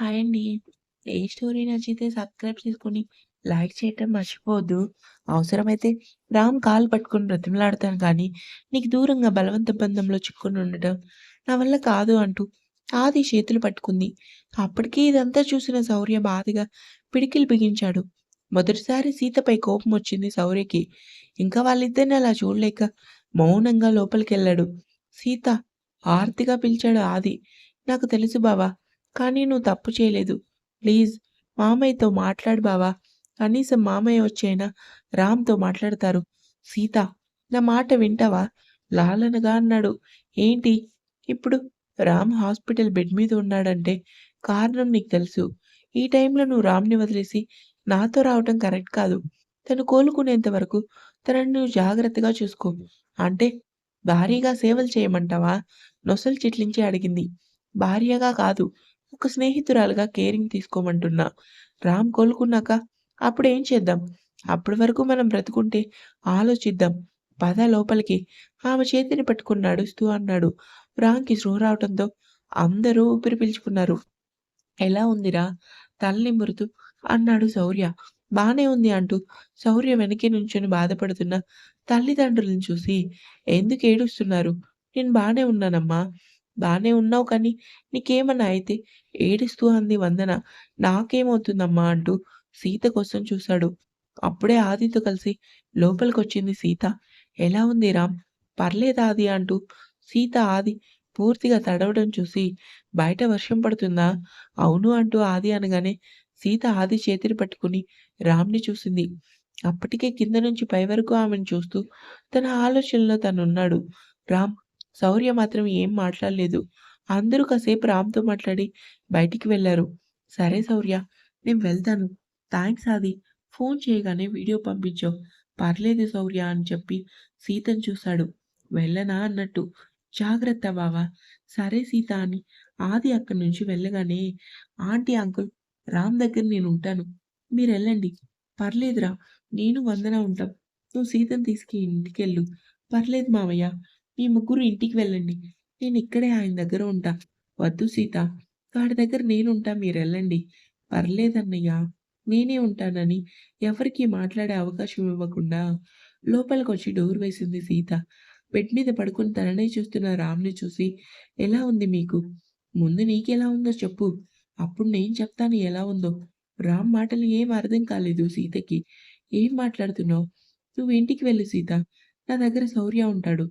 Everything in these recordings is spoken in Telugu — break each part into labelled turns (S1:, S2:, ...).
S1: హాయ్ అండి. ఏ స్టోరీ నచ్చితే సబ్స్క్రైబ్ చేసుకొని, లైక్ చేయటం మర్చిపోవద్దు. అవసరమైతే రామ్ కాలు పట్టుకుని బ్రతిమలాడతాను కానీ, నీకు దూరంగా బలవంత బంధంలో చిక్కుని ఉండటం నా వల్ల కాదు అంటూ ఆది చేతులు పట్టుకుంది. అప్పటికి ఇదంతా చూసిన శౌర్య బాధగా పిడికిలి బిగించాడు. మొదటిసారి సీతపై కోపం వచ్చింది శౌర్యకి. ఇంకా వాళ్ళిద్దరిని అలా చూడలేక మౌనంగా లోపలికెళ్ళాడు. సీత ఆర్తిగా పిలిచాడు ఆది. నాకు తెలుసు బావ. కానీ నువ్వు తప్పు చేయలేదు. ప్లీజ్ మామయ్యతో మాట్లాడు బావా! కనీసం మామయ్య వచ్చైనా రామ్‌తో మాట్లాడతారు. సీత నా మాట వింటావా? లాలనగా అన్నాడు. ఏంటి? ఇప్పుడు రామ్ హాస్పిటల్ బెడ్ మీద ఉన్నాడంటే కారణం నీకు తెలుసు. ఈ టైంలో నువ్వు రామ్‌ని వదిలేసి నాతో రావటం కరెక్ట్ కాదు. తను కోలుకునేంత వరకు తనను నువ్వు జాగ్రత్తగా చూసుకో. అంటే భారీగా సేవలు చేయమంటావా? నొసలు చిట్లించి అడిగింది. భార్యగా కాదు. ఒక స్నేహితురాలుగా కేరింగ్ తీసుకోమంటున్నా. రామ్ కోలుకున్నాక అప్పుడేం చేద్దాం? అప్పటి వరకు మనం బ్రతుకుంటే ఆలోచిద్దాం. పద లోపలికి. ఆమె చేతిని పట్టుకుని నడుస్తూ అన్నాడు. రామ్‌కి స్పృహ రావటంతో అందరూ ఊపిరి పీల్చుకున్నారు. ఎలా ఉందిరా? తల్లి నిమురుతూ అన్నాడు శౌర్య. బానే ఉంది అంటూ శౌర్య వెనక్కి నుంచొని బాధపడుతున్న తల్లిదండ్రులను చూసి ఎందుకు ఏడుస్తున్నారు? నేను బానే ఉన్నానమ్మా. బానే ఉన్నావు కానీ నీకేమన్నా అయితే ఏడుస్తూ అంది వందన. నాకేమవుతుందమ్మా అంటూ సీత కోసం చూశాడు. అప్పుడే ఆదితో కలిసి లోపలికొచ్చింది సీత. ఎలా ఉంది రామ్? పర్లేదు ఆది అంటూ సీత ఆది పూర్తిగా తడవడం చూసి బయట వర్షం పడుతుందా? అవును అంటూ ఆది అనగానే సీత ఆది చేతిని పట్టుకుని రామ్‌ని చూసింది. అప్పటికే కింద నుంచి పై వరకు ఆమెను చూస్తూ తన ఆలోచనలో తనున్నాడు. రామ్, శౌర్య మాత్రం ఏం మాట్లాడలేదు. అందరూ కాసేపు రామ్‌తో మాట్లాడి బయటికి వెళ్ళారు సరే శౌర్య నేను వెళ్తాను. థ్యాంక్స్ ఆది. ఫోన్ చేయగానే వీడియో పంపించావు. పర్లేదు శౌర్య అని చెప్పి సీతను చూశాడు. వెళ్ళనా అన్నట్టు. జాగ్రత్త బావా సరే సీత అని ఆది అక్కడి నుంచి వెళ్ళగానే ఆంటీ, అంకుల్ రామ్ దగ్గర నేను ఉంటాను మీరెళ్ళండి. పర్లేదురా నేను వందన ఉంటాం. నువ్వు సీతను తీసుకు ఇంటికెళ్ళు. పర్లేదు మావయ్య. మీ ముగ్గురు ఇంటికి వెళ్ళండి. నేను ఇక్కడే ఆయన దగ్గర ఉంటా. వద్దు సీత. వాడి దగ్గర నేనుంటా మీరెళ్ళండి. పర్లేదన్నయ్య. నేనే ఉంటానని ఎవరికీ మాట్లాడే అవకాశం ఇవ్వకుండా లోపలికొచ్చి డోర్ వేసింది సీత. బెడ్ మీద పడుకుని తననే చూస్తున్న రామ్‌ని చూసి ఎలా ఉంది మీకు? ముందు నీకెలా ఉందో చెప్పు. అప్పుడు నేను చెప్తాను ఎలా ఉందో. రామ్ మాటలు ఏం అర్థం కాలేదు సీతకి. ఏం మాట్లాడుతున్నావు? నువ్వు ఇంటికి వెళ్ళు సీత. నా దగ్గర శౌర్య ఉంటాడు.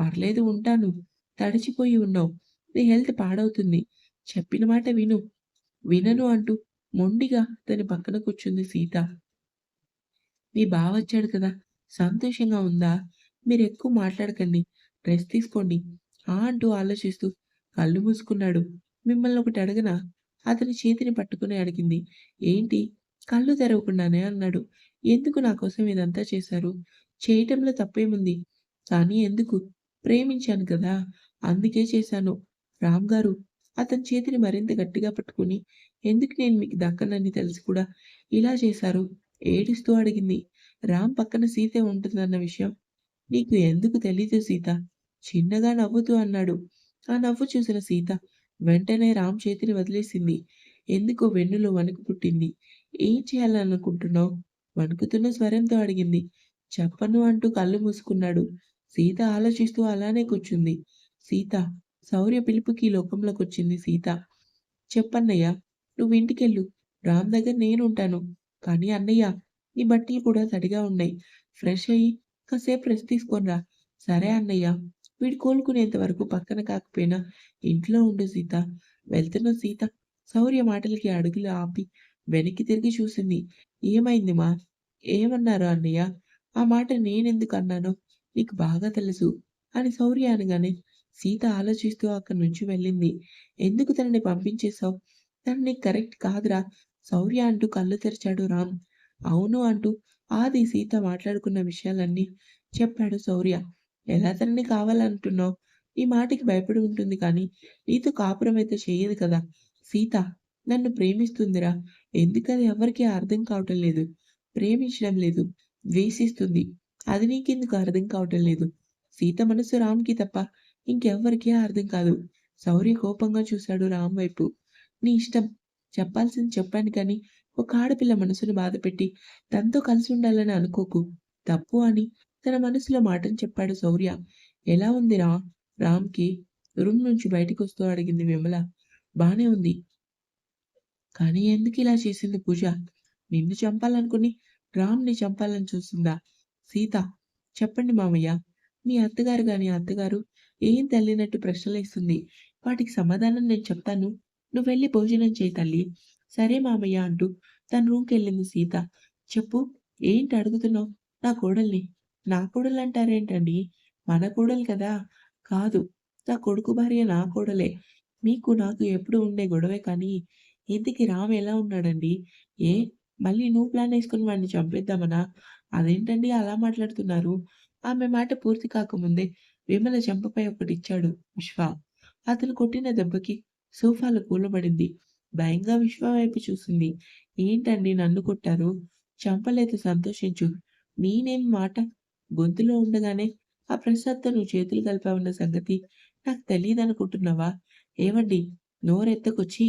S1: పర్లేదు ఉంటాను. తడిచిపోయి ఉన్నావు. నీ హెల్త్ పాడవుతుంది. చెప్పిన మాట విను. వినను అంటూ మొండిగా తన పక్కన కూర్చుంది సీత. మీ బావొచ్చాడు కదా! సంతోషంగా ఉందా? మీరు ఎక్కువ మాట్లాడకండి. డ్రెస్ తీసుకోండి. ఆ! అంటూ ఆలోచిస్తూ కళ్ళు మూసుకున్నాడు. మిమ్మల్ని ఒకటి అడగనా? అతని చేతిని పట్టుకుని అడిగింది. ఏంటి? కళ్ళు తెరవకుండానే అన్నాడు. ఎందుకు నా కోసం ఇదంతా చేశారు? చేయటంలో తప్పేముంది? కానీ ఎందుకు? ప్రేమించాను కదా! అందుకే చేశాను. రామ్ గారు అతని చేతిని మరింత గట్టిగా పట్టుకుని ఎందుకు నేను మీకు దక్కనని తెలిసి కూడా ఇలా చేశారు? ఏడుస్తూ అడిగింది. రామ్ పక్కన సీత ఉంటుందన్న విషయం నీకు ఎందుకు తెలీదు సీత? చిన్నగా నవ్వుతూ అన్నాడు. ఆ నవ్వు చూసిన సీత వెంటనే రామ్ చేతిని వదిలేసింది. ఎందుకో వెన్నులో వణుకు పుట్టింది. ఏం చేయాలనుకుంటున్నావు? వణుకుతున్న స్వరంతో అడిగింది. చెప్పను అంటూ కళ్ళు మూసుకున్నాడు. సీత ఆలోచిస్తూ అలానే కూర్చుంది. సీత శౌర్య పిలుపుకి ఈ లోకంలోకొచ్చింది సీత. చెప్పన్నయ్య. నువ్వు ఇంటికెళ్ళు. రామ్ దగ్గర నేనుంటాను. కానీ అన్నయ్య నీ బట్టలు కూడా సరిగా ఉన్నాయి. ఫ్రెష్ అయ్యి కాసేపు రెస్ట్ తీసుకోనరా సరే అన్నయ్య. వీడు కోలుకునేంత వరకు పక్కన కాకపోయినా ఇంట్లో ఉండు సీత. వెళ్తున్న సీత శౌర్య మాటలకి అడుగులు ఆపి వెనక్కి తిరిగి చూసింది. ఏమైంది మా? ఏమన్నారు అన్నయ్య? ఆ మాట నేనెందుకు అన్నానో నీకు బాగా తెలుసు అని శౌర్య అనగానే సీత ఆలోచిస్తూ అక్కడి నుంచి వెళ్ళింది. ఎందుకు తనని పంపించేశావు? తను నీకు కరెక్ట్ కాదురా శౌర్య అంటూ కళ్ళు తెరిచాడు రామ్. అవును అంటూ ఆది సీత మాట్లాడుకున్న విషయాలన్నీ చెప్పాడు శౌర్య. ఎలా తనని కావాలంటున్నావు? ఈ మాటకి భయపడి ఉంటుంది కానీ నీతో కాపురం అయితే చేయదు కదా! సీత నన్ను ప్రేమిస్తుందిరా. ఎందుకది ఎవరికీ అర్థం కావటం లేదు. ప్రేమించడం లేదు. ద్వేషిస్తుంది. అది నీకెందుకు అర్థం కావటం లేదు. సీత మనసు రామ్‌కి తప్ప ఇంకెవ్వరికీ అర్థం కాదు. శౌర్య కోపంగా చూశాడు రామ్ వైపు. నీ ఇష్టం. చెప్పాల్సింది చెప్పాను కానీ, ఒక ఆడపిల్ల మనసును బాధపెట్టి, తనతో కలిసి ఉండాలని అనుకోకు. తప్పు అని తన మనసులో మాటను చెప్పాడు శౌర్య. ఎలా ఉంది రా రామ్‌కి రూమ్ నుంచి బయటికొస్తూ అడిగింది విమల. బానే ఉంది. కానీ ఎందుకు ఇలా చేసింది పూజ? నిన్ను చంపాలనుకుని రామ్‌ని చంపాలని చూసిందా? సీత చెప్పండి మామయ్య. మీ అత్తగారు గాని అత్తగారు ఏం తల్లినట్టు ప్రశ్నలేస్తుంది. వాటికి సమాధానం నేను చెప్తాను. నువ్వు వెళ్ళి భోజనం చేయి తల్లి సరే మామయ్య అంటూ తన రూమ్కి వెళ్ళింది సీత. చెప్పు ఏంటి అడుగుతున్నావు? నా కోడల్ని. నా కోడలంటారేంటండి? మన కోడలు కదా! కాదు. నా కొడుకు భార్య నా కోడలే. మీకు నాకు ఎప్పుడు ఉండే గొడవే కానీ, ఇంతకి రామ్ ఎలా ఉన్నాడండి? ఏ మళ్ళీ నువ్వు ప్లాన్ వేసుకుని వాడిని చంపేద్దామనా? అదేంటండి అలా మాట్లాడుతున్నారు? ఆమె మాట పూర్తి కాకముందే విమల చెంపపై ఒకటిచ్చాడు విశ్వ. అతను కొట్టిన దెబ్బకి సోఫాలు కూలబడింది. భయంగా విశ్వ వైపు చూసింది. ఏంటండి నన్ను కొట్టారు? చంపలేదు సంతోషించు. నేనేం మాట గొంతులో ఉండగానే ఆ ప్రసాద్‌తో నువ్వు చేతులు కలిపావన్న సంగతి నాకు తెలియదనుకుంటున్నావా ఏమండి నోరెత్తకొచ్చి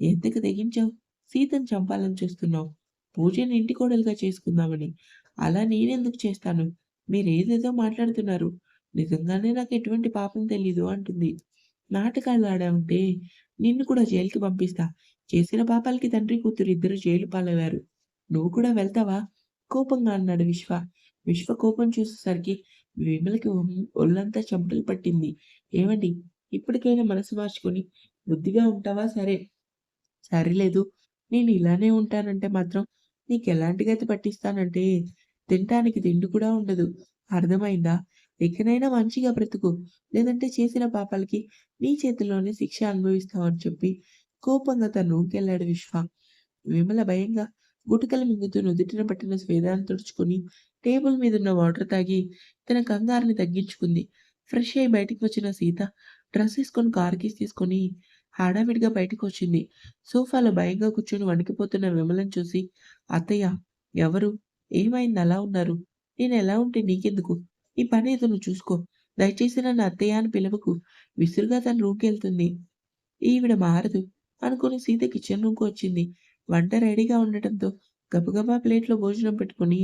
S1: ఎంతకు తెగించావు? సీతను చంపాలని చూస్తున్నావు. పూజని ఇంటి కోడలుగా చేసుకుందామని. అలా నేనెందుకు చేస్తాను? మీరేదేదో మాట్లాడుతున్నారు. నిజంగానే నాకు ఎటువంటి పాపం తెలీదు అంటుంది. నాటకాలు ఆడామంటే నిన్ను కూడా జైలుకి పంపిస్తా. చేసిన పాపాలకి తండ్రి కూతురు ఇద్దరు జైలు పాలయ్యారు. నువ్వు కూడా వెళ్తావా? కోపంగా అన్నాడు విశ్వ. విశ్వ కోపం చూసేసరికి విమలకి ఒళ్ళంతా చెమటలు పట్టింది. ఏమండి ఇప్పటికైనా మనసు మార్చుకొని బుద్ధిగా ఉంటావా సరే. సరిలేదు నేను ఇలానే ఉంటానంటే మాత్రం నీకెలాంటి గతి పట్టిస్తానంటే తినటానికి తిండి కూడా ఉండదు. అర్థమైందా? ఎక్కడైనా మంచిగా బ్రతుకు. లేదంటే చేసిన పాపాలకి నీ చేతిలోనే శిక్ష అనుభవిస్తావని చెప్పి కోపంగా తన రూమ్‌కెళ్ళాడు విశ్వ. విమల భయంగా గుటికలు మింగుతూ నుదుటిన పట్టిన స్వేదాన్ని తుడుచుకుని టేబుల్ మీద ఉన్న వాటర్ తాగి తన కంగారుని తగ్గించుకుంది. ఫ్రెష్ అయ్యి బయటికి వచ్చిన సీత డ్రెస్ వేసుకొని కారు కీస్ తీసుకొని హడావిడిగా బయటికొచ్చింది. సోఫాలో భయంగా కూర్చొని వణికిపోతున్న విమలను చూసి అత్తయ్య ఎవరు? ఏమైంది అలా ఉన్నారు? నేను ఎలా ఉంటే నీకెందుకు? నీ పనేదో నువ్వు చూసుకో. దయచేసి నన్ను అత్తయ్య అని పిలవకు. విసురుగా తన రూమ్‌కెళ్తుంది. ఈవిడ మారదు అనుకుని సీత కిచెన్ రూమ్‌కి వచ్చింది. వంట రెడీగా ఉండటంతో గబగబా ప్లేట్‌లో భోజనం పెట్టుకొని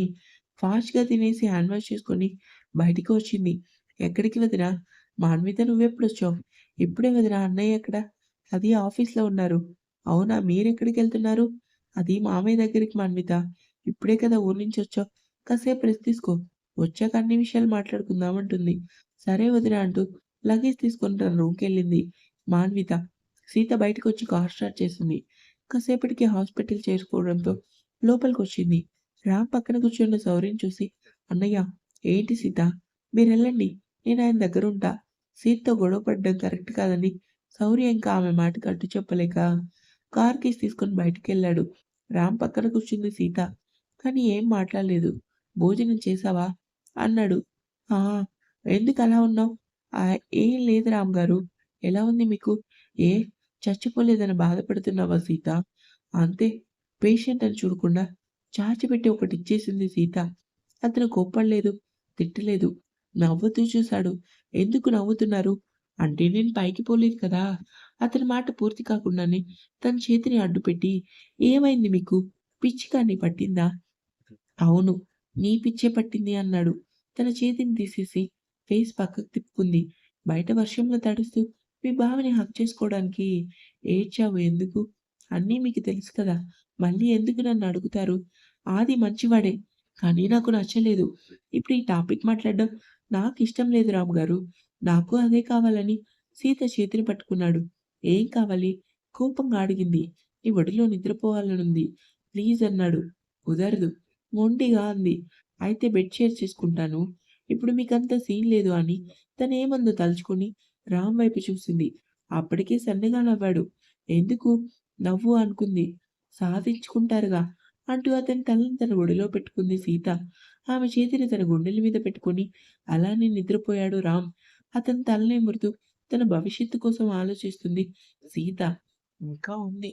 S1: ఫాస్ట్‌గా తినేసి హ్యాండ్ వాష్ చేసుకొని బయటికి వచ్చింది. ఎక్కడికి వదినా? మాన్విత నువ్వెప్పుడొచ్చావు? ఇప్పుడే వదినా అన్నయ్య ఎక్కడ? అది ఆఫీస్‌లో ఉన్నారు. అవునా మీరెక్కడికెళ్తున్నారు? అది మామయ్య దగ్గరికి మాన్విత. ఇప్పుడే కదా ఊరి నుంచి వచ్చావు కాసేపు రెస్ట్ తీసుకో. వచ్చాక అన్ని విషయాలు మాట్లాడుకుందాం అంటుంది. సరే వదినా అంటూ లగేజ్ తీసుకొని తన రూమ్‌కెళ్ళింది మాన్విత. సీత బయటకొచ్చి కార్ స్టార్ట్ చేసింది. కాసేపటికి హాస్పిటల్ చేరుకోవడంతో లోపలికొచ్చింది. రామ్ పక్కన కూర్చున్న శౌర్యని చూసి అన్నయ్య ఏంటి సీత? మీరెల్లండి నేను ఆయన దగ్గరుంటా. సీతతో గొడవ పడడం కరెక్ట్ కాదని శౌర్య ఇంకా ఆమె మాటకి అడ్డు చెప్పలేక కార్ కీస్ తీసుకొని బయటికెళ్ళాడు. రామ్ పక్కన కూర్చుంది సీత. కానీ ఏం మాట్లాడలేదు. భోజనం చేశావా? అన్నాడు. ఆ! అలా ఉన్నావు? ఏం లేదు రామ్‌గారు. ఎలా ఉంది మీకు? ఏ చచ్చిపోలేదని బాధపడుతున్నావా సీత? అంతే పేషెంట్ అని చూడకుండా చాచిపెట్టి ఒకటిచ్చేసింది సీత. అతను కోప్పడలేదు, తిట్టలేదు. నవ్వుతూ చూశాడు. ఎందుకు నవ్వుతున్నారు? అంటే నేను పైకి పోలేదు కదా! అతని మాట పూర్తి కాకుండానే తన చేతిని అడ్డుపెట్టి ఏమైంది మీకు? పిచ్చికాన్ని పట్టిందా? అవును. నీ పిచ్చే పట్టింది అన్నాడు. తన చేతిని తీసేసి ఫేస్ పక్కకు తిప్పుకుంది. బయట వర్షంలో తడుస్తూ మీ బావని హక్ చేసుకోవడానికి ఏడ్చావు ఎందుకు? అన్నీ మీకు తెలుసు కదా! మళ్ళీ ఎందుకు నన్ను అడుగుతారు? ఆది మంచివాడే. కానీ నాకు నచ్చలేదు. ఇప్పుడు ఈ టాపిక్ మాట్లాడడం నాకు ఇష్టం లేదు రామ్‌గారు. నాకు అదే కావాలని సీత చేతిని పట్టుకున్నాడు. ఏం కావాలి? కోపంగా అడిగింది. నీ ఒడిలో నిద్రపోవాలనుంది. ప్లీజ్ అన్నాడు. కుదరదు. మొండిగా అంది. అయితే బెడ్ షేర్ చేసుకుంటాను. ఇప్పుడు మీకంత సీన్ లేదు అని తనేమందో తలుచుకొని రామ్ వైపు చూసింది. అప్పటికే సన్నగా నవ్వాడు. ఎందుకు? నవ్వు అనుకుంది. సాధించుకుంటారుగా అంటూ అతని తలని తన ఒడిలో పెట్టుకుంది సీత. ఆమె చేతిని తన గుండెల మీద పెట్టుకుని అలానే నిద్రపోయాడు రామ్. అతని తలనే మృదు తన భవిష్యత్తు కోసం ఆలోచిస్తుంది సీత. ఇంకా ఉంది.